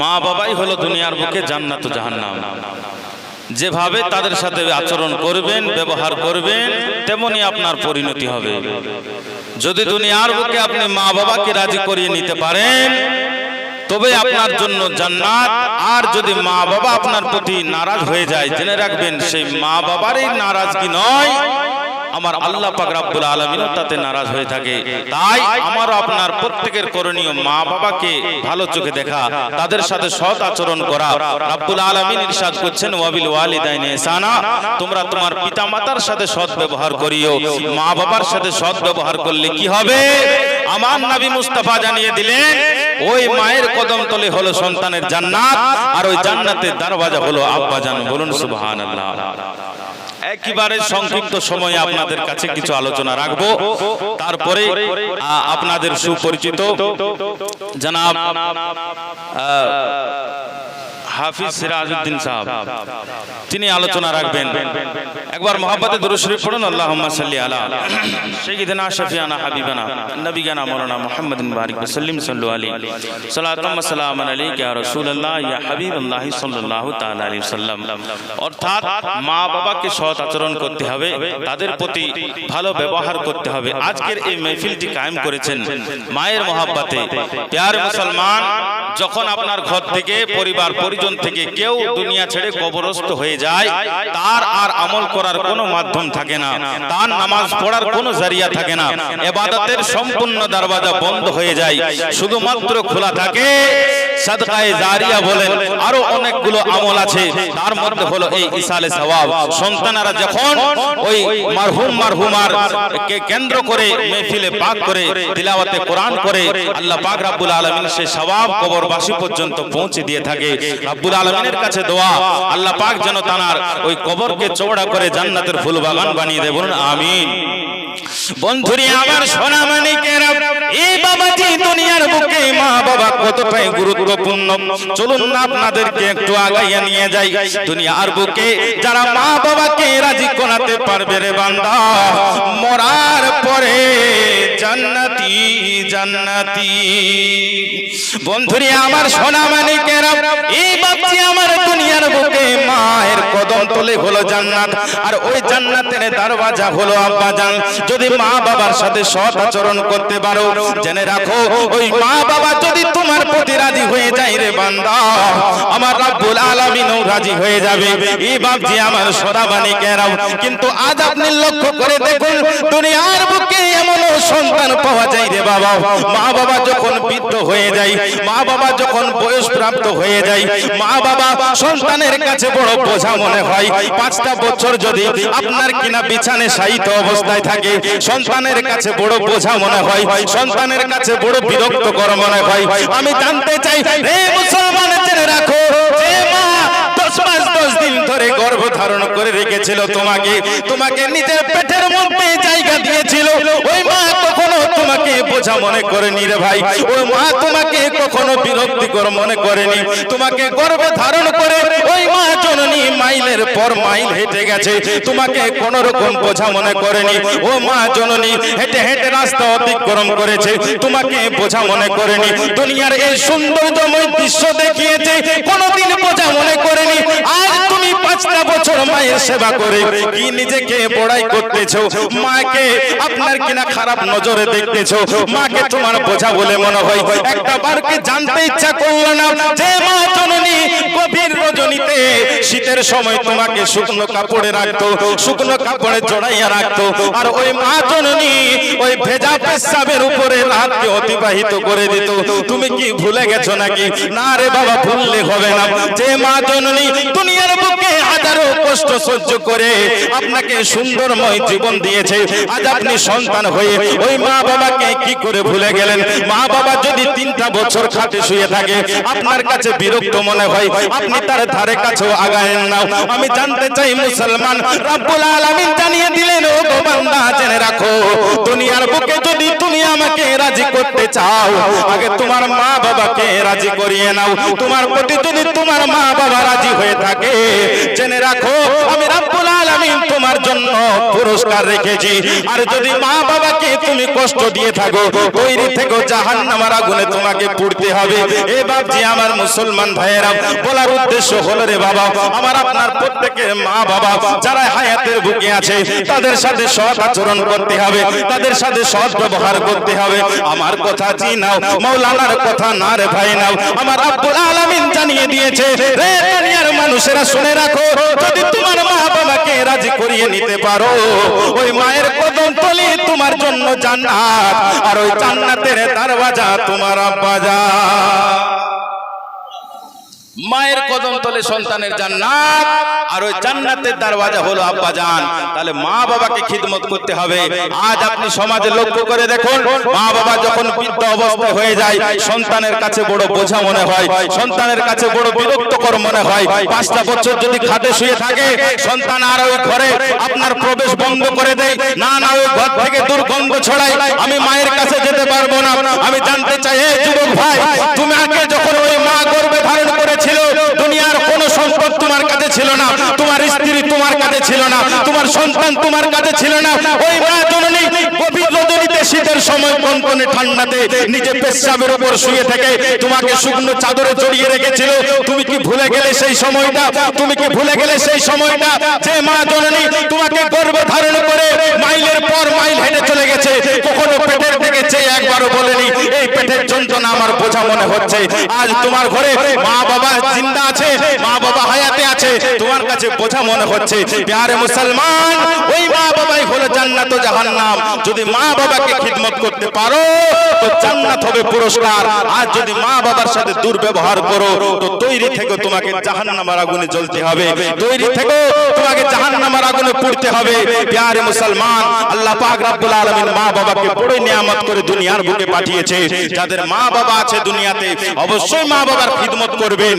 মা বাবাই হলো দুনিয়ার বুকে জান্নাত জাহান্নাম। যেভাবে তাদের সাথে আচরণ করবেন, ব্যবহার করবেন, তেমনি আপনার পরিণতি হবে। যদি দুনিয়ার বুকে আপনি মা বাবাকে রাজি করিয়ে নিতে পারেন, তবে আপনার জন্য জান্নাত। আর যদি মা বাবা আপনার প্রতি নারাজ হয়ে যায়, জেনে রাখবেন, সেই মা বাবারই নারাজ কি নয় আমার আল্লাহ পাক রাব্বুল আলামিন তাতে নারাজ হয়ে থাকে। তাই আমার আপনার প্রত্যেকের করণীয় মা বাবাকে ভালো চোখে দেখা, তাদের সাথে সৎ আচরণ করা। রাব্বুল আলামিন ইরশাদ করছেন, ওয়াবিল ওয়ালিদাইনি ইহসানা তোমরা তোমার পিতামাতার সাথে সৎ ব্যবহার করিও, মা বাবার সাথে সৎ ব্যবহার করলে কি হবে? আমার নবী মুস্তাফা জানিয়ে দিলেন, ওই মায়ের কদম তলে হলো সন্তানের জান্নাত, আর ওই জান্নাতের দরওয়াজা হলো আব্বাজান বলুন সুবহানাল্লাহ। একেবারে সংক্ষিপ্ত সময়ে আপনাদের কাছে কিছু আলোচনা রাখব। তারপরে আপনাদের সুপরিচিত জনাব হাফিজ সিরাজউদ্দিন সাহেব। তিনি আলোচনা রাখবেন। একবার মোহাম্মতে দুরূদ শরীফ পড়ুন আল্লাহুম্মা সাল্লি আলা সাইয়্যিদিনা শাফিয়ানা হাবিবানা নবিয়ানা মাওলানা মুহাম্মাদিন বারিক ওয়াসাল্লিম সাল্লু আলাইহি। সালাতাম ওয়া আলাইকা ইয়া রাসূলুল্লাহ ইয়া হাবিবাল্লাহ সাল্লাল্লাহু তাআলা আলাইহি সাল্লাম অর্থাৎ মা বাবাকে সৎ আচরণ করতে হবে তাদের প্রতি ভালো ব্যবহার করতে হবে। আজকের এই মেহফিলটি কায়েম করেছেন মায়ের মহাব্বাতে। প্যার মুসলমান যখন আপনার ঘর থেকে পরিবার পরিজন থেকে কেউ দুনিয়া ছেড়ে কবরস্থ হয়ে যায়, তার আর আমল করার কোনো মাধ্যম থাকে না, তার নামাজ পড়ার কোনো জারিয়া থাকে না, এবাদতের সম্পূর্ণ দরওয়াজা বন্ধ হয়ে যায়, শুধুমাত্র খোলা থাকে সাদকায়ে জারিয়া বলেন আরও অনেকগুলো আমল আছে, তার মধ্যে হলো এই ইসালে সওয়াব, সন্তানেরা যখন ওই মারহুম মারহুমার কে কেন্দ্র করে মেহফিলে পাক করে, তিলাওয়াতে কোরআন করে, আল্লাহ পাক রাব্বুল আলামিন সেই সওয়াব কবরবাসী পর্যন্ত পৌঁছে দিয়ে থাকে রাব্বুল আলমিনের কাছে দোয়া। আল্লাহ পাক যেন তানার ওই কবরকে চৌড়া করে জান্নাতের ফুল বাগান বানিয়ে দেবেন আমিন। বন্ধুরি, আমার সোনা মানিকেরা এই বাবাজি দুনিয়ার বুকে মা বাবা কতটাই গুরুত্বপূর্ণ? চলুন না, আপনাদেরকে একটু আগাইয়া নিয়ে যাই। দুনিয়ার বুকে যারা মা বাবাকে রাজি করাতে পারবে রে বান্দা, মরার পরে জান্নাতি জান্নাতি। বন্ধুরি, আমার সোনা মানিকেরা এই বাপজি আমার দুনিয়ার বুকে মায়ের কদম তলে হলো জান্নাত, আর ওই জান্নাতের দরওয়াজা হলো আব্বাজান। যদি মা বাবার সাথে সৎ আচরণ করতে পারো জেনে রাখো ওই মা বাবা আমার রাব্বুল আলামিনও রাজি হয়ে যাবে। এই বাপজি আমার সোনাবানি কেরাও কিন্তু আজ আপনি লক্ষ্য করে দেখুন, দুনিয়ার বুকে এমন সন্তান পাওয়া যায় রে বাবা। মা বাবা যখন বৃদ্ধ হয়ে যায়, মা বাবা যখন বয়স প্রাপ্ত হয়ে যায়, মা বাবা সন্তানের কাছে বড় বোঝা মনে হয়। পাঁচটা বছর যদি আপনার কিনা বিছানে শায়িত অবস্থায় থাকে, সন্তানের কাছে বড় বোঝা মনে হয়, সন্তানের কাছে বড় বিরক্তকর মনে হয়। আমি জানতে চাই রে মুসলমান জেনে রাখো যে মা দশ মাস দশ দিন ধরে গর্ভ ধারণ করে রেখেছিল তোমাকে। তোমাকে নিজের পেটের মধ্যে জায়গা দিয়েছিল। ওই মা কখনো তোমাকে বোঝা মনে করেনি রে ভাই। ওই মা তোমাকে কখনো বিরক্তিকর মনে করেনি। তোমাকে গর্ভে ধারণ করে ওই মা জননী মাইলের পর মাইল হেঁটে গেছে। তোমাকে কোন রকম বোঝা মনে করেনি। ও মা জননী, হেঁটে হেঁটে রাস্তা অতিক্রম করেছে। তোমাকে বোঝা মনে করেনি। দুনিয়ার এই সৌন্দর্যময় দৃশ্য দেখিয়েছে। কোনোদিন বোঝা মনে করেনি। আজ তুমি পাঁচটা বছর মায়ের সেবা করে কি নিজেকে বড়াই করতেছো মাকে আপনার কিনা খারাপ নজরে দেখতেছো? মাকে তোমার বোঝা বলে মনে হয় একটা বারকে জানতে ইচ্ছা করল না যে মা জননী গভীর রজনীতে, শীতের সময় তোমাকে শুকনো কাপড়ে রাখতো, শুকনো কাপড়ে জড়াইয়া রাখতো। আর ওই মা জননী ওই ভেজা পেশাবের উপরে রাতকে অতিবাহিত করে দিত। তুমি কি ভুলে গেছো নাকি? না রে বাবা, ভুললে হবে না। যে মা জননী দুনিয়ার বুকে হাজারো কষ্ট সহ্য করে আপনাকে সুন্দরময় জীবন দিয়েছে, আজ আপনি সন্তান হয়ে ওই মা বাবাকে কি করে ভুলে গেলেন? মা বাবা যদি তিনটা বছর খাটে শুয়ে থাকে, আপনার কাছে বিরক্ত মনে হয়, আপনি তার ধারে কাছেও আগায়েন না আমি জানতে চাই মুসলমান, রাব্বুল আলামিন জানিয়ে দিলেন, ও গো বান্দা, জেনে রাখো, দুনিয়ার বুকে যদি তুমি আমাকে রাজি করতে চাও, আগে তোমার মা বাবাকে রাজি করিয়ে নাও। তোমার প্রতি যদি তোমার মা বাবা রাজি হয়ে থাকে, জেনে রাখো, আমি রাব্বুল আলামিন তোমার জন্য পুরস্কার রেখেছি। আর যদি মা বাবাকে বাবাকে তুমি কষ্ট দিয়ে থাকো। তৈরি থেকে জাহান্নামের আগুনে তোমাকে পুড়তে হবে। এ বাপজি, আমার মুসলমান ভাইয়েরা, বলার উদ্দেশ্য হলো রে বাবা, আমার আপনার প্রত্যেকের মা বাবা যারা হায়াতের বুকে আছে, তাদের সাথে সৎ আচরণ করতে হবে, তাদের সাথে সৎ ব্যবহার করতে হবে। আমার কথা জি নাও মৌলানার কথা না রে ভাই নাও। আমার আব্দুল আলামিন জানিয়ে দিয়েছে, রে দুনিয়ার মানুষেরা শুনে রাখো, যদি তোমার মা বাবাকে রাজি করিয়ে নিতে পারো, ওই মায়ের কদম তলি তোমার জন্য জান্নাত। আর ওই জান্নাতের দরওয়াজা তোমার আব্বা যা। মায়ের কদম তলে সন্তানের জান্নাত, আর ওই জান্নাতের দরওয়াজা হলো, আব্বা জান, তাহলে মা বাবাকে খিদমত করতে হবে। আজ আপনি সমাজে লক্ষ্য করে দেখুন, মা বাবা যখন বৃদ্ধ অবস্থায় হয়ে যায়, সন্তানের কাছে বড় বোঝা মনে হয়, সন্তানের কাছে বড় বিরক্তকর মনে হয়। পাঁচটা বছর যদি খাটে শুয়ে থাকে, সন্তান আর ওই ঘরে আপনার প্রবেশ বন্ধ করে দেয়। না না, ওই ঘর থেকে দুর্গন্ধ ছড়ায়, আমি মায়ের কাছে যেতে পারব না। আমি জানতে চাই এই যুবক ভাই, তুমি আগে যখন ওই মা গর্ভে ধারণ করেছিল দুনিয়ার কোন সম্পদ তোমার কাছে ছিল না। তোমার স্ত্রী তোমার কাছে ছিল না। তোমার সন্তান তোমার কাছে ছিল না। ওই মা জননী গভীর রজনীতে শীতের সময় কনকনে ঠান্ডাতে নিজে পেশাবের উপর শুয়ে থেকে তোমাকে শুকনো চাদরে জড়িয়ে রেখেছিল। তুমি কি ভুলে গেলে সেই সময়টা? তুমি কি ভুলে গেলে সেই সময়টা? যে মা জননী তোমাকে গর্ভে ধারণ করে মাইলের পর মাইল হেঁটে চলে গেছে কখনো পেটের দিকে চেয়ে একবারও বলেনি এই পেটের যন্ত্রণা আমার বোঝা মনে হচ্ছে। আজ তোমার ঘরে মা বাবা জিন্দা আছে। তোমার কাছে বোঝা মনে হচ্ছে, প্যারে মুসলমান, ওই মা বাবাই হলো জান্নাত ও জাহান্নাম। যদি মা বাবাকে খিদমত করতে পারো, তো জান্নাত হবে পুরস্কার। আর যদি মা বাবার সাথে দুর্ব্যবহার করো, তো তৈরি থেকে তোমাকে জাহান্নামের আগুনে জ্বলতে হবে। তৈরি থেকে তোমাকে জাহান্নামের আগুনে পুড়তে হবে। প্যারে মুসলমান, আল্লাহ পাক রব্বুল আলামিন মা বাবাকে বড় নিয়ামত করে দুনিয়ার বুকে পাঠিয়েছে। যাদের মা বাবা আছে দুনিয়াতে, অবশ্যই মা বাবার খিদমত করবেন।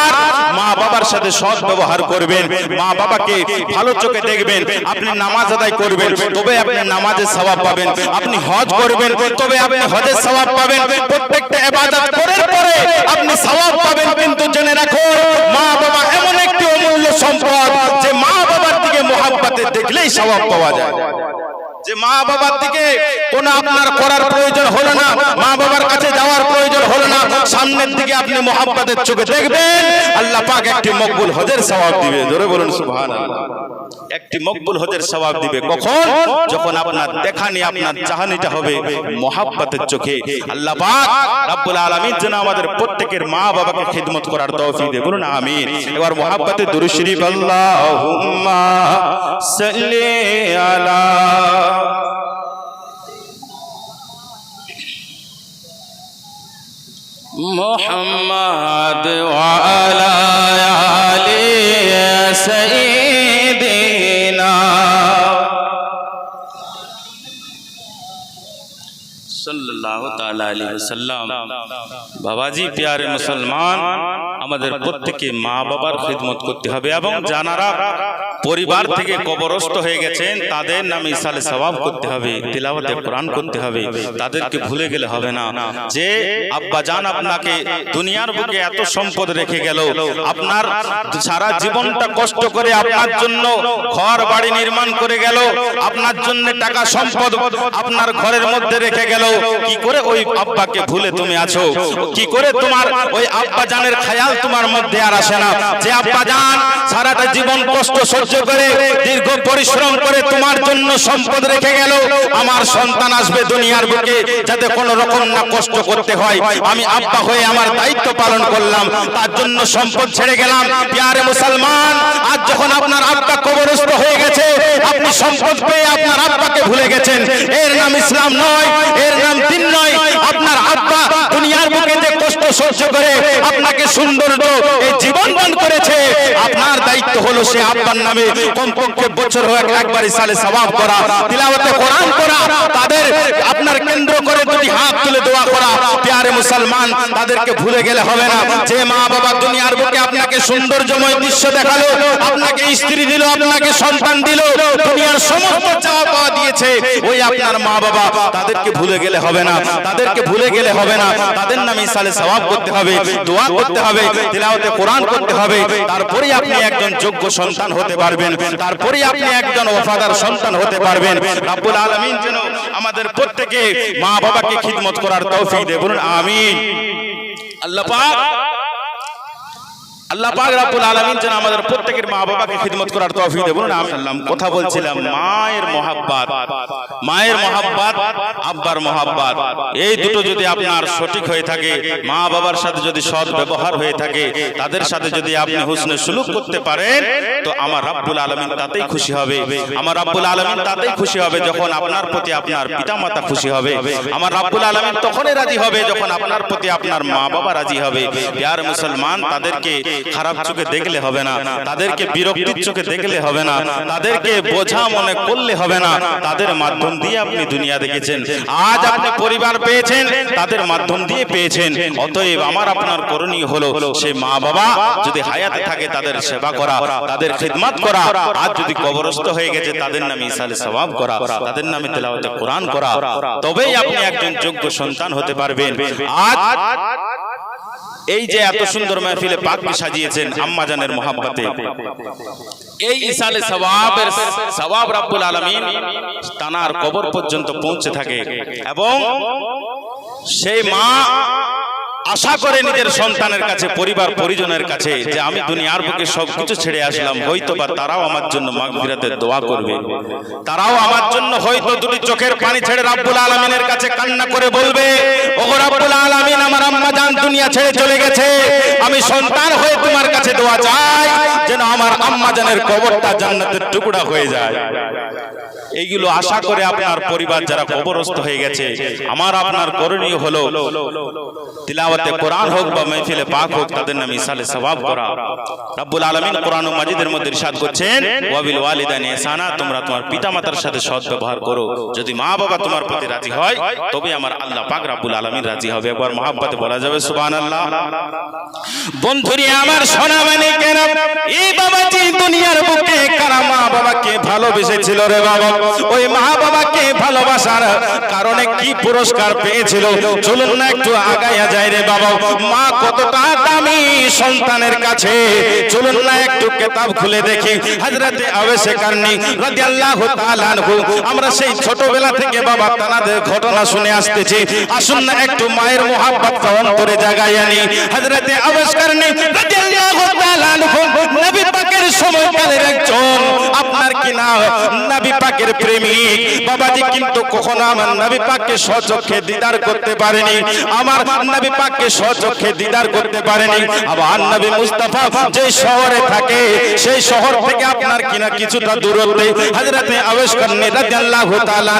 আর মা বাবার সাথে সৎ ব্যবহার করবেন, মা বাবাকে ভালো চোখে দেখবেন, আপনি নামাজ আদায় করবেন, তবে আপনি নামাজের সওয়াব পাবেন, আপনি হজ করবেন, তবে আপনি হজের সওয়াব পাবেন, প্রত্যেকটা ইবাদত করার পরে আপনি সওয়াব পাবেন, কিন্তু জেনে রাখুন, মা বাবা এমন একটি অমূল্য সম্পদ যে মা বাবার দিকে মোহাব্বতে দেখলেই সওয়াব পাওয়া যায়। যে মা বাবার দিকে কোন আপনার করার প্রয়োজন হলো না, মা বাবার কাছে যাওয়ার প্রয়োজন হলো না, সামনের দিকে আপনি মোহাম্মদের চোখে দেখবেন, আল্লাহ পাক একটি মকবুল হজের সওয়াব দিবে। জোরে বলুন, সুবহানাল্লাহ। একটি মকবুল হজের স্বভাব দিবে। কখন? যখন আপনার দেখা নিয়ে আপনার চাহানিটা হবে মহাব্বাতের চোখে। আল্লাহ পাক রব্বুল আলামিন যেন আমাদের প্রত্যেকের মা বাবাকে খিদমত করার তৌফিক দেয়। বলুন আমিন। এবার মহাব্বাতে দুরুশ্রী শরীফ আল্লাহুম্মা আলা মোহাম্মদ ওয়ালা সাল্লাল্লাহু তাআলা আলাইহি ওয়াসাল্লাম বাবাজি প্যারে মুসলমান আমাদের প্রত্যেকে মা বাবার খিদমত করতে হবে এবং জানারা পরিবার থেকে কবরস্থ হয়ে গেছেন তাদের নামে ইসালে সওয়াব করতে হবে তিলাওয়াতে কোরআন করতে হবে তাদেরকে ভুলে গেলে হবে না। যে আব্বা জান আপনাকে দুনিয়ার বুকে এত সম্পদ রেখে গেল আপনার সারা জীবনটা কষ্ট করে আপনার জন্য ঘর বাড়ি নির্মাণ করে গেল আপনার জন্য টাকা সম্পদ আপনার ঘরের মধ্যে রেখে গেল কি করে ওই আব্বাকে ভুলে তুমি আছো? কি করে তোমার ওই আব্বা জানের খেয়াল তোমার মধ্যে আর আসে না? যে আব্বা জান সারাটা জীবন কষ্ট সহ্য করে, দীর্ঘ পরিশ্রম করে তোমার জন্য সম্পদ রেখে গেল। আমার সন্তান আসবে দুনিয়ার বুকে যাতে কোনো রকম না কষ্ট করতে হয়। আমি আব্বা হয়ে আমার দায়িত্ব পালন করলাম, তার জন্য সম্পদ ছেড়ে গেলাম। প্যারে মুসলমান, আজ যখন আপনার আব্বা কবরস্থ হয়ে গেছে, আপনি সম্পদ পেয়ে আপনার আব্বাকে ভুলে গেছেন। এর নাম ইসলাম নয়, এর নাম দিন নয়। আপনার আব্বা দুনিয়ার বুকে যে কষ্ট সহ্য করে আপনাকে সৌন্দর্য এই জীবন দান করেছে। আপনার দায়িত্ব হলো সে আব্বার নামে কমপক্ষে বছর হোক একবার সালে সবাব করা, তিলাওয়াতে কোরআন করা তাদের আপনার কেন্দ্র করে দুটি হাত তুলে দোয়া করা। প্যারে মুসলমান, তাদেরকে ভুলে গেলে হবে না। যে মা বাবা দুনিয়ার বুকে আপনাকে সৌন্দর্যময় দৃশ্য দেখাল, আপনাকে স্ত্রী দিল, আপনাকে সন্তান দিল, দুনিয়ার সমস্ত চাওয়া পাওয়া দিয়েছে, ওই আপনার মা বাবা তাদেরকে ভুলে গেলে হবে না, তাদেরকে ভুলে গেলে হবে না। তাদের নামে সালে সওয়াব করতে হবে। দোয়া দোয়া করতে হবে তিলাওয়াতে কোরআন করতে হবে তারপরে আপনি একজন যোগ্য সন্তান হতে পারবেন তারপরে আপনি একজন ওফাদার সন্তান হতে পারবেন। রাব্বুল আলামিন যেন আমাদের প্রত্যেকে মা বাবাকে খিদমত করার তৌফিক দেয় বলুন আমিন। আল্লাহ পাক আল্লাহ পাক রাব্বুল আলামিন যেন আমাদের প্রত্যেকের মা বাবাকে খিদমত করার তৌফিক দেয় বলুন আমি কথা বলছিলাম মায়ের মহাব্বত। মায়ের মহাব্বত আব্বার মহাব্বত। এই দুটো যদি আপনার সঠিক হয়ে থাকে মা বাবার সাথে যদি সৎ ব্যবহার হয়ে থাকে তাদের সাথে যদি আপনি হুসনে সুলুক করতে পারেন তো আমার রাব্বুল আলামিন তাতেই খুশি হবে। আমার রাব্বুল আলামিন তাতেই খুশি হবে যখন আপনার প্রতি আপনার পিতামাতা খুশি হবে আমার রাব্বুল আলামিন তখনই রাজি হবে যখন আপনার প্রতি আপনার মা বাবা রাজি হবে প্যার মুসলমান তাদেরকে খারাপ চোখে দেখলে হবে না, তাদেরকে বিরক্তির চোখে দেখলে হবে না, তাদেরকে বোঝা মনে করলে হবে না, তাদের মাধ্যম দিয়ে আপনি দুনিয়া দেখেছেন। আজ আপনি পরিবার পেয়েছেন, তাদের মাধ্যম দিয়ে পেয়েছেন। অতএব আমার আপনার করণীয় হলো, সে মা বাবা যদি হায়াতে থাকে, তাদের সেবা করা, তাদের খিদমত করা, আজ যদি কবরস্থ হয়ে গেছে, তাদের নামে ইসালে সওয়াব করা, তাদের নামে তেলাওয়াতে কোরআন করা, তবেই আপনি একজন যোগ্য সন্তান হতে পারবেন। আজ এই যে এত সুন্দর মাহফিলে পাকবি সাজিয়েছেন আম্মাজানের মহাব্বতে। এই ইসালে সওয়াবের সওয়াব রাব্বুল আলামিন তানার কবর পর্যন্ত পৌঁছে থাকে। এবং সেই মা আশা করে নিজের সন্তানের কাছে পরিবার পরিজনের কাছে যে আমি দুনিয়ার বুকে সবকিছু ছেড়ে আসলাম হয়তো বা তারাও আমার জন্য মাগফিরাতের দোয়া করবে। তারাও আমার জন্য হয়তো দুটি চোখের পানি ছেড়ে রাব্বুল আলামিনের কাছে কান্না করে বলবে ওগো রাব্বুল আলামিন আমার আম্মা জান দুনিয়া ছেড়ে চলে গেছে আমি সন্তান হয়ে তোমার কাছে দোয়া চাই যেন আমার আম্মা জানের কবরটা জান্নাতের টুকরা হয়ে যায়। এইগুলো আশা করে আপনার পরিবার যারা কবরস্থ হয়ে গেছে, আমার আপনার করণীয় হলো তিলাওয়াতে কোরআন হোক বা মাহফিলে পাক হোক, তাদের নামে ইসালে সওয়াব করা। রব্বুল আলামিন কোরআন মাজিদের মধ্যে ইরশাদ করছেন, ওয়াবিল ওয়ালিদানি ইহসানা তোমরা তোমার পিতামাতার সাথে সৎ ব্যবহার করো। যদি মা বাবা তোমার প্রতি রাজি হয়, তবে আমার আল্লাহ পাক রব্বুল আলামিন রাজি হবে। একবার মহাব্বতে বলা যাবে, সুবহানাল্লাহ। বন্ধুরি আমার সোনা মানে কেন এই বাবাজি দুনিয়ার বুকে কারা মা বাবাকে ভালোবেসেছিল রে বাবা? ওই মা বাবাকে ভালোবাসার কারণে কি পুরস্কার পেয়েছিল? চলুন না একটু আগাইয়া যায় রে বাবা। মা কতটা দামি সন্তানের কাছে। চলুন না একটু কেতাব খুলে দেখি। হযরতে আবেশে কারনি রাদিয়াল্লাহু তাআলা আনহু। আমরা সেই ছোটবেলা থেকে বাবা তানাদের ঘটনা শুনে আসতেছি। আসুন না একটু মায়ের মোহাব্বত অন্তরে জাগাই আনি হযরতে আবেশ কারনি রাদিয়াল্লাহু তাআলা আনহু, নবী পাকের সময়কালের একজন, আপনার কি না নবী পাকের প্রেমিক। বাবাজি কিন্তু কখনো আমার নবী পাককে স্বচক্ষে দিদার করতে পারেনি। আমার নবী পাককে স্বচক্ষে দিদার করতে পারেনি। আবার নবী মুস্তাফা যে শহরে থাকে, সেই শহর থেকে আপনার কিনা কিছুটা দূরত্বে হযরতে আবেশকর রাদিয়াল্লাহু তাআলা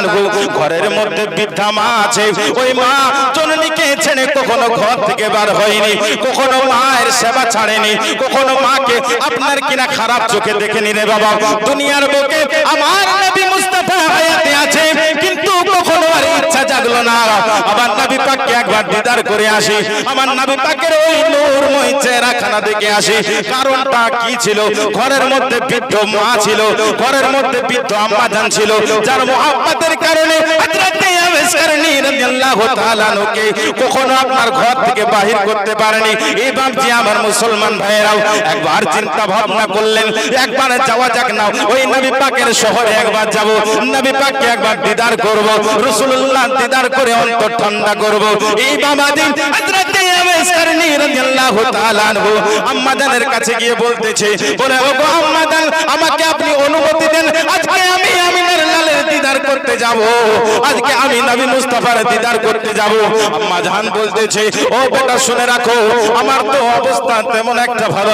ঘরের মধ্যে বৃদ্ধা মা আছে। ওই মা জননীকে ছেড়ে কখনো ঘর থেকে বার হয়নি, কখনো মায়ের সেবা ছাড়েনি, কখনো মাকে আপনার কিনা খারাপ চোখে দেখেনি রে বাবা, দুনিয়ার বুকে আমার নবী মুস্তাফা হায়াতে আছে, কিন্তু কখনো আর ইচ্ছা জাগলো না। আবার নবী পাককে একবার দিদার করে আসি, আমার নবী পাকের ওই নূরময় চেহারাখানা দেখে আসি। কারণটা কি ছিল? ঘরের মধ্যে বৃদ্ধ মা ছিল, ঘরের মধ্যে বৃদ্ধ আম্মা জান ছিল, যার মোহাব্বতের কারণে হযরতে আবেশ কারণী রাদিয়াল্লাহু তাআলা আনহুকে কখনো আপনার ঘর থেকে বাহির করতে পারেনি। এই বাপজি আমার মুসলমান ভাইয়েরাও, একবার চিন্তা ভাবনা করলেন একবার যাওয়া যাক না ওই নবী পাকের শহরে একবার যাব। নবী পাককে একবার দিদার করব। রাসূলুল্লাহ দিদার করে অন্তর ঠান্ডা করব। এই বাবা হযরতে কারণী রাদিয়াল্লাহু তাআলা আমি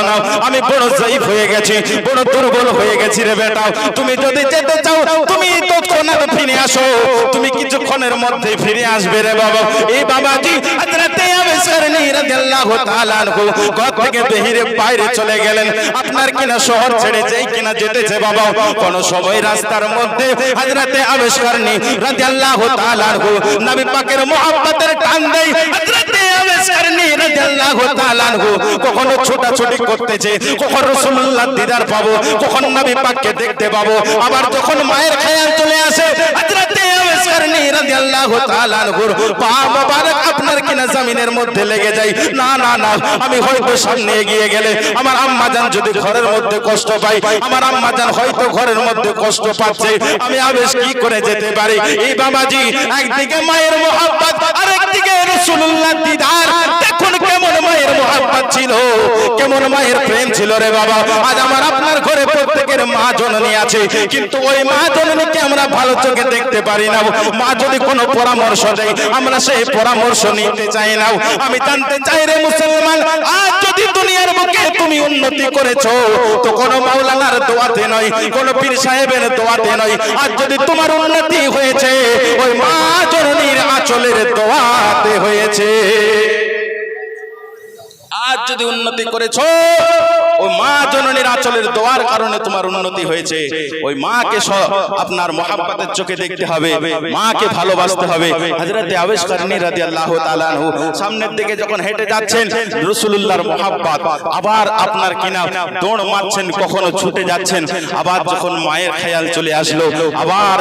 না। বড় জয়ীফ হয়ে গেছি, বড় দুর্বল হয়ে গেছি রে বেটা। তুমি যদি যেতে চাও, তুমি ফিরে আসো। তুমি কিছুক্ষণের মধ্যে ফিরে আসবে রে বাবা। এই বাবাজি আপনার কিনা শহর ছেড়ে যেই কিনা যেতেছে, বাবা। কোন সময় রাস্তার মধ্যে হযরতে আবেশ কারণী রাদিয়াল্লাহু তাআলা আনহু। নবী পাকের মোহাব্বতের টান দেয় দেখতে পাবো। আবার যখন মায়ের খেয়াল চলে আসে হযরতে আবেশ কারণী রাদিয়াল্লাহু তাআলা আনহুর। আপনার কিনা জমিনের মধ্যে লেগে যাই। না না না, আমি হয়তো সামনে এগিয়ে গেলে আমার আম্মা জান যদি ঘরের মধ্যে কষ্ট পাই আমার আম্মা জান হয়তো ঘরের মধ্যে কষ্ট পাচ্ছে। আমি আবেশ কি করে যেতে পারি? এই বাবাজি, একদিকে মায়ের মোহাব্বত, আরেকদিকে রসুল্লাহ দিদার। কেমন মায়ের মোহাব্বত ছিল? কেমন মায়ের প্রেম ছিল রে বাবা? আজ আমার আপনার ঘরে প্রত্যেকের মা জননী আছে, কিন্তু ওই মা জননীকে আমরা ভালো চোখে দেখতে পারি না। মা যদি কোনো পরামর্শ দেয়, আমরা সেই পরামর্শ নিতে চাই না। আমি জানতে চাই রে মুসলমান, আজ যদি দুনিয়ার বুকে তুমি উন্নতি করেছ, তো কোনো মাওলানার দোয়াতে নয়, কোনো পীর সাহেবের দোয়াতে নয়। আজ যদি তোমার উন্নতি হয়েছে, ওই মা জননীর আঁচলের দোয়াতে হয়েছে। যদি উন্নতি করেছ, ওই মা জননীর আঁচলের দোয়ার কারণে তোমার উন্নতি হয়েছে। ওই মাকে আপনার মহাব্বতের চোখে দেখতে হবে, মাকে ভালোবাসতে হবে। হযরতে আবেশ কারণী রাদিয়াল্লাহু তাআলা আনহু সামনের দিকে যখন হেঁটে যাচ্ছেন, রাসূলুল্লাহর মহাব্বত, আবার আপনার কিনা দৌড় মারছেন, কখনো ছুটে যাচ্ছেন, আবার যখন মায়ের খেয়াল চলে আসলো, আবার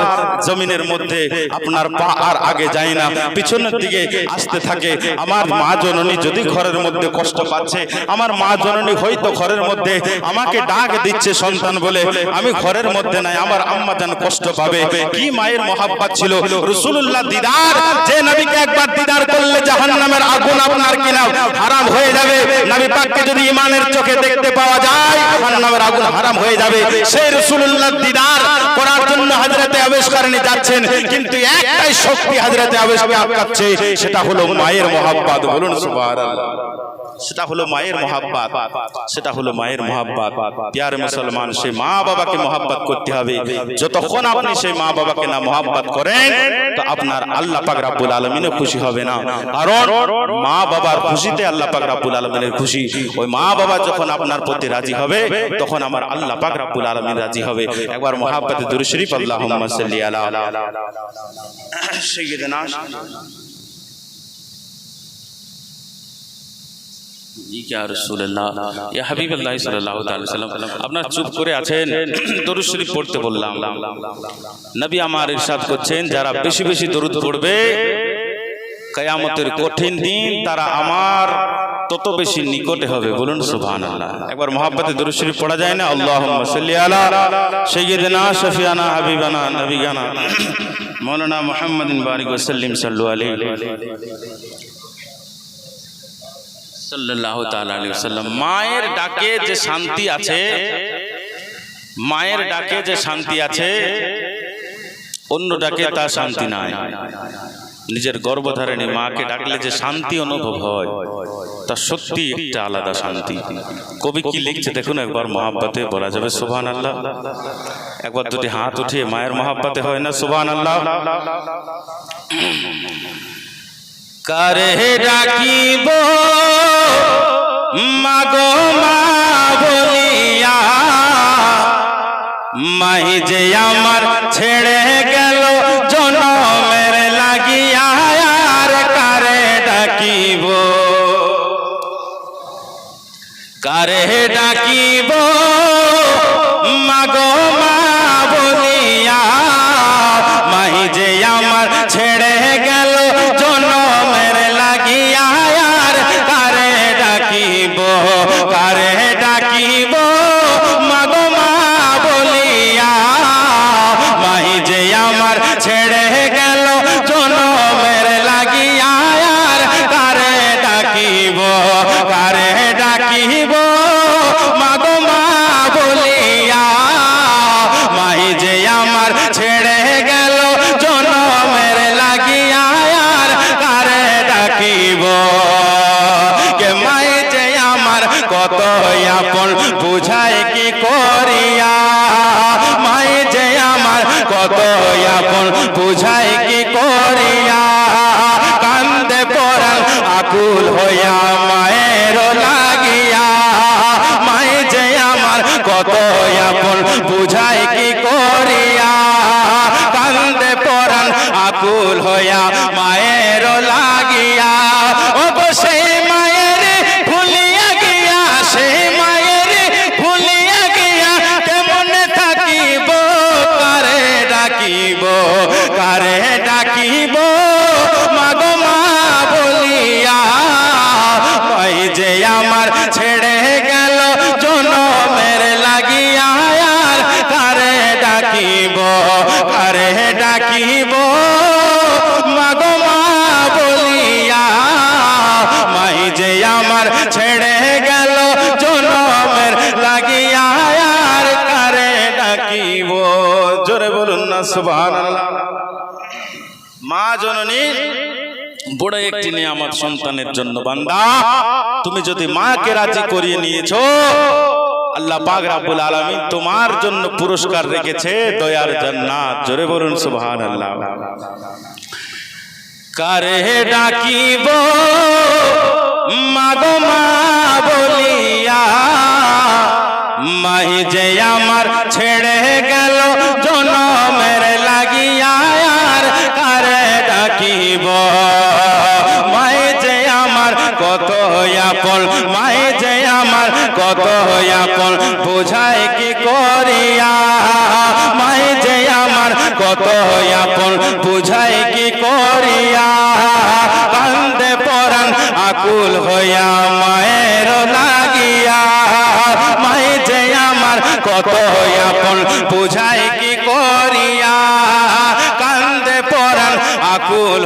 জমিনের মধ্যে আপনার পা আর আগে যায় না, পিছনের দিকে আসতে থাকে। আমার মা জননী যদি ঘরের মধ্যে কষ্ট পাচ্ছে আমার মা জননী হয়তো ঘরের মধ্যে আমাকে ডাক দিচ্ছে সন্তান বলে। আমি ঘরের মধ্যে নাই, আমার আম্মা যেন কষ্ট পাবে। কি মায়ের মহাব্বত ছিল? রসুল্লাহ দিদার, যে নবীকে একবার দিদার করলে জাহান্নামের আগুন আপনার কিনা হারাম হয়ে যাবে। নবী পাককে যদি ইমানের চোখে দেখতে পাওয়া যায়, জাহান্নামের আগুন হারাম হয়ে যাবে। সেই রসুল্লাহ দিদার করার জন্য হাজরাতে আবেশকারণী যাচ্ছেন, কিন্তু একটাই শক্তি হাজরাতে আবেশকে আটকাচ্ছে সেটা হলো মায়ের মহাব্বত। বলুন সুবহানাল্লাহ। সেটা হলো মায়ের মহাব্বাত। সেটা হলো মায়ের মহাব্বাত। প্যার মুসলমান সেই মা বাবাকে মহাব্বাত করতে হবে। যতক্ষণ আপনি সেই মা বাবাকে না মহাব্বাত করেন তো আপনার আল্লাহ পাক রাব্বুল আলামিনও খুশি হবে না। কারণ মা বাবার খুশিতে আল্লাহ পাক রাব্বুল আলামিনের খুশি। ওই মা বাবা যখন আপনার প্রতি রাজি হবে তখন আমার আল্লাহ পাক রাব্বুল আলামিন রাজি হবে। একবার মহাব্বাতে দুরূদ শরীফ আল্লাহুম্মা সাল্লি আলা সাইয়্যিদিনা জি ইয়া রাসূলুল্লাহ ইয়া হাবিবাল্লাহ সাল্লাল্লাহু তাআলা সাল্লাম আপনারা চুপ করে আছেন পড়তে বললাম। আমার করছেন, যারা বেশি বেশি দরুদ পড়বে, কিয়ামতের কঠিন দিন তারা আমার তত বেশি নিকটে হবে। বলুন সুবহানাল্লাহ। একবার মহাব্বতে দরুদ পড়া যায় না? আল্লাহুম্মা সাল্লি আলা হাবিবানা, নবিগানা। মাওলানা মুহাম্মাদিন বারিক ওয়াসাল্লিম সাল্লু আলাইহি। মায়ের ডাকে যে শান্তি আছে মায়ের ডাকে যে শান্তি আছে অন্য ডাকে তা শান্তি নাই। নিজের গর্ভধারিণী মাকে ডাকলে যে শান্তি অনুভব হয় তা সত্যি একটা আলাদা শান্তি। কবি কি লিখছে দেখুন একবার মহাব্বাতে বলা যাবে সুবহান আল্লাহ একবার দুটি হাত উঠিয়ে মায়ের মহাব্বাতে হয় না সুবহান আল্লাহ কারে ডাকিব? মাগো মা বলিয়া মাই যে আমার ছেড়ে গেল, জনমের লাগিয়া, আর কারে ডাকিব? কারে ডাকিব? করিয়া মায়ে যে আমার কত আপন বুঝায় মা জননী, বড় একটি নিয়ামত সন্তানের জন্য বান্দা, তুমি যদি মাকে রাজি করিয়ে নিয়েছো, আল্লাহ পাক রাব্বুল আলামিন তোমার জন্য পুরস্কার রেখেছে দয়ার জান্নাত। জোরে বলুন সুবহানাল্লাহ। কারে ডাকিব, মাগো মা বলিয়া মাই যে আমার ছেড়ে গেল ডাকিব মাই যে আমার কত আপন মাই যে আমার কত আপন, বোঝায় কি করিয়া? মায়ে যে আমার কত আপন বুঝাই কি করিয়া? কান্দে পরাণ আকুল হইয়া মায়ের লাগিয়া। মায়ে যে আমার কত আপন বুঝাই কি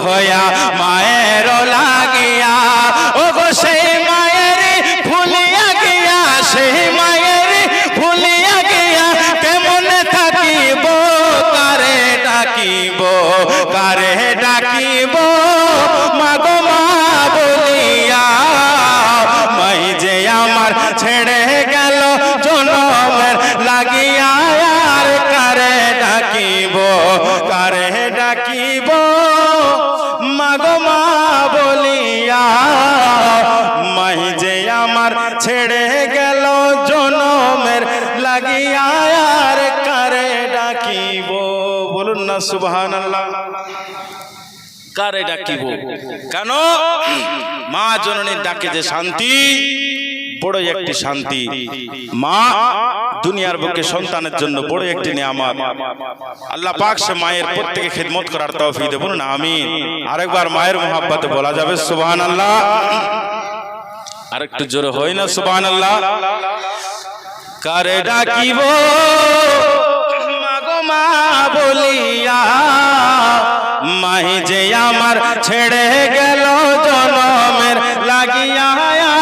হইয়া গেল জনমের লাগিয়া আর কারে ডাকিব? বলুন না, সুবহানাল্লাহ। কারে ডাকিব? কেন? মা জননীর ডাকে যে শান্তি বড় একটি শান্তি। মা দুনিয়ার বুকে সন্তানের জন্য বড় একটি নিয়ামত। আল্লাহ পাক সে মায়ের প্রত্যেকে খেদমত করার তৌফিক দেব না আমিন। আরেকবার মায়ের মোহাব্বতে বলা যাবে, সুবহানাল্লাহ। আরেকটু জোরে হয় না সুবহানাল্লাহ। কারে ডাকিব মা বলিয়া। মাই যে আমার ছেড়ে গেল জনমের লাগিয়া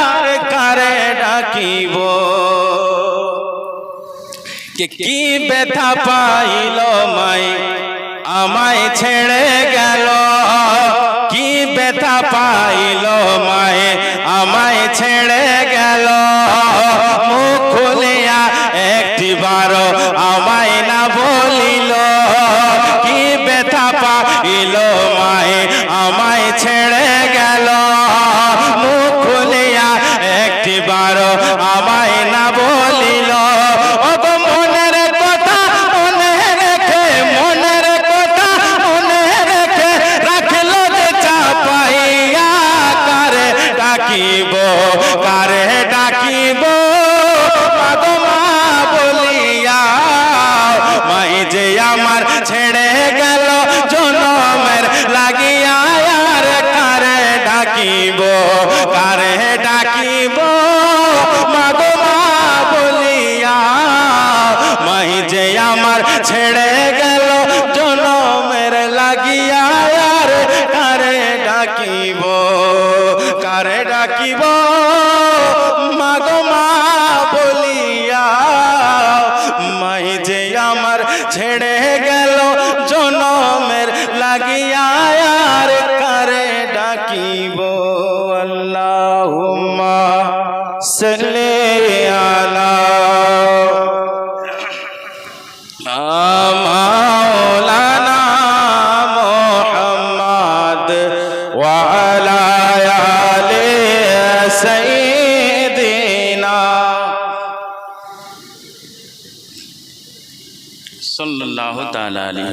আর কারে ডাকিব। কে কি ব্যথা পাইল মাই আমায় ছেড়ে গেল। কি ব্যথা পাইল আমার ছেড়ে গেল, জনমের লাগিয়া আর কারে ডাকিব? কারে ডাকিব? মাগমা বলিয়া, মাই যে আমার ছেড়ে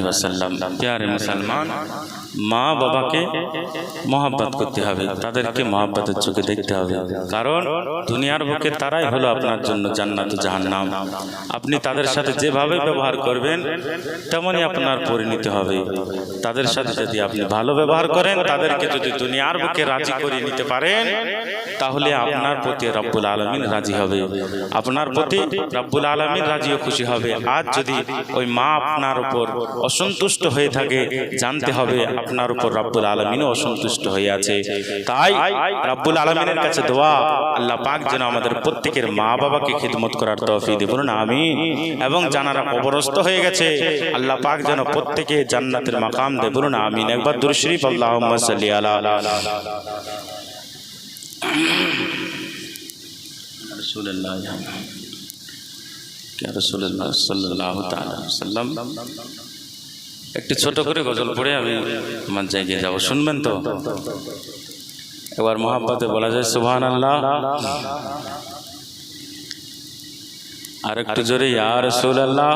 وسلم. پیارے مسلمان. মা বাবাকে মহাব্বত করতে হবে, তাদেরকে মহাব্বতের চোখে দেখতে হবে। কারণ দুনিয়ার বুকে তারাই হলো আপনার জন্য জান্নাত জাহান্নাম। আপনি তাদের সাথে যেভাবে ব্যবহার করবেন, তেমনই আপনার পরিণতি হবে। তাদের সাথে যদি আপনি ভালো ব্যবহার করেন, তাদেরকে যদি দুনিয়ার বুকে রাজি করে নিতে পারেন, তাহলে আপনার প্রতি রব্বুল আলমিন রাজি হবে। আপনার প্রতি রব্বুল আলমিন রাজি ও খুশি হবে। আজ যদি ওই মা আপনার উপর অসন্তুষ্ট হয়ে থাকে, জানতে হবে আপনার উপর রব্বুল আলমিনও অসন্তুষ্ট হয়ে আছে। তাই রব্বুল আলমিনের কাছে দোয়া, আল্লাহ পাক যেন আমাদের প্রত্যেকের মা বাবাকে খিদমত করার তৌফিক দেব না আমি এবং জানারা কবরস্থ হয়ে গেছে, আল্লাহ পাক যেন প্রত্যেকে জান্নাতের মাকাম দেব না আমিন। একবার দুরশরীফ আল্লাহ আলা রসুল্লাহ রসুল্লাহ সাল্লাহ সাল্লাম। একটু ছোট করে গজল পড়ে আমি আমার জায়গায় যাব। শুনবেন তো? এবার মহাব্বাতে বলা যায় সুবহান আল্লাহ আর একটু জোরে, ইয়া রাসূলুল্লাহ।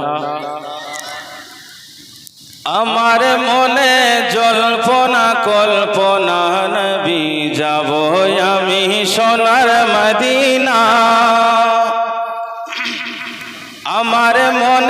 আমার মনে জল্পনা, কল্পনা, নবী যাব আমি সোনার মদিনা। আমার মনে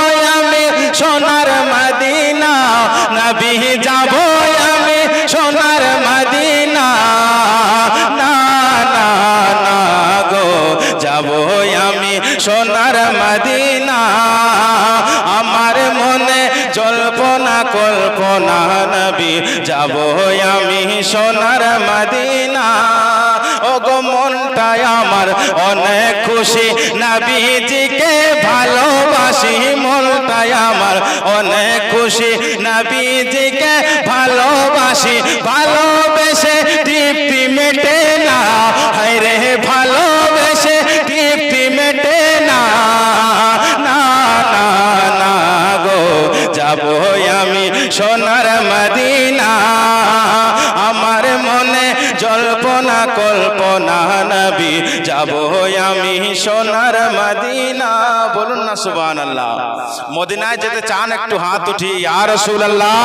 আমি সোনার মদিনা। আমার মনে জল্পনা, কল্পনা নবী, যাব আমি সোনার মদিনা। গো মনটাই আমার অনেক খুশি, নবীজিকে ভালোবাসি। মনটাই আমার অনেক খুশি, নবীজিকে ভালোবাসি। ভালোবেসে তৃপ্তি মেটে সোনার মদিনা। আমার মনে জল্পনা, কল্পনা নবি, যাব আমি সোনার মদিনা। বলুন না সুবান আল্লাহ মদিনায় যেতে চান, একটু হাত উঠি আর রসুল আল্লাহ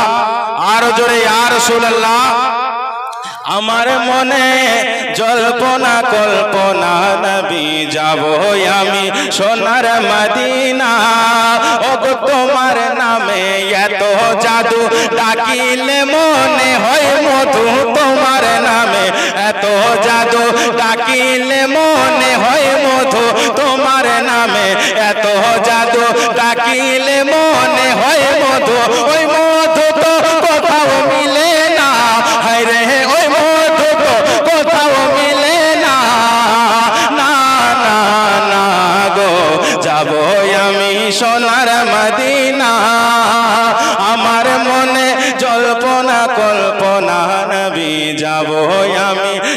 আরও জোরে আর রসুল আল্লাহ আমার মনে জল্পনা, কল্পনা, নবী, যাব আমি সোনার মদিনা। ও তোমার নামে এত জাদু ডাকিলে মনে হয় মধু। তোমার নামে এত জাদু ডাকিলে মনে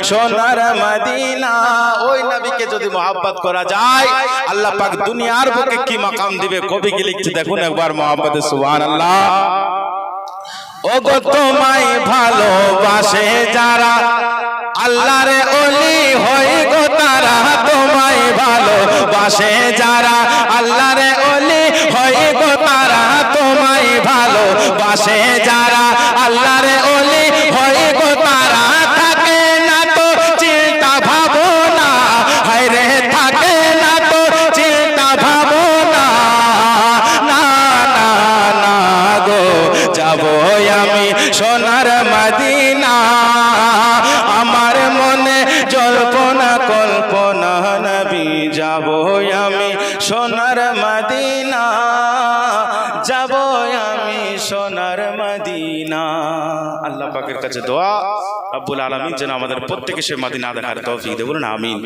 সোনার মদিনা। ওই নবীকে যদি মোহাব্বত করা যায় আল্লাহ পাক দুনিয়ার বুকে কি মাকাম দিবে? কবি কি লিখছে দেখুন একবার মোহাব্বতে সুবহানাল্লাহ। ও গো তোমায় ভালোবাসে যারা আল্লাহর অলি হই গো তারা। তোমায় ভালোবাসে যারা আল্লাহর অলি হই গো তারা। তোমায় ভালোবাসে যারা আলমিন যেন আমাদের প্রত্যেকে সে মাদিনা দেখার তৌফিক দেবো না আমিন।